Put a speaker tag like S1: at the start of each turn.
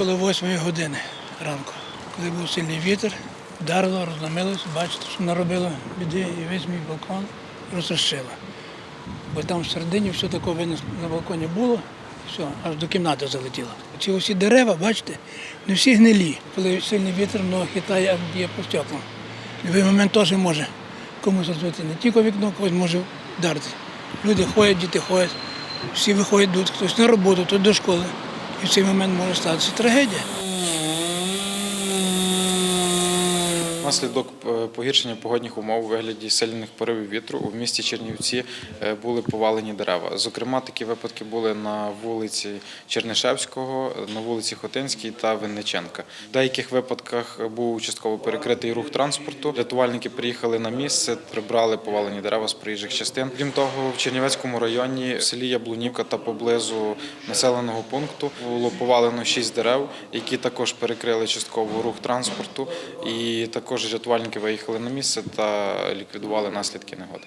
S1: около 8 години ранку, коли був сильний вітер, вдарило, розламилося, бачите, що наробило біди, і весь мій балкон розтрощило. Бо там всередині все таке видно на балконі було, все, аж до кімнати залетіло. Ці усі дерева, бачите, не всі гнилі. Коли сильний вітер, воно хитає, аж б'є по стеклам. Будь-який момент теж може комусь розбити не тільки вікно, когось може вдарити. Люди ходять, діти ходять, всі виходять, йдуть, хтось на роботу, хтось до школи. І в цей момент може статися трагедія.
S2: Внаслідок е, погіршення погодних умов у вигляді сильних поривів вітру у місті Чернівці е, були повалені дерева. Зокрема, такі випадки були на вулиці Чернишевського, на вулиці Хотинській та Винниченка. В деяких випадках був частково перекритий рух транспорту. Рятувальники приїхали на місце, прибрали повалені дерева з проїжджих частин. Крім того, в Чернівецькому районі в селі Яблунівка та поблизу населеного пункту було повалено шість дерев, які також перекрили частково рух транспорту. І також рятувальники виїхали на місце та ліквідували наслідки негоди.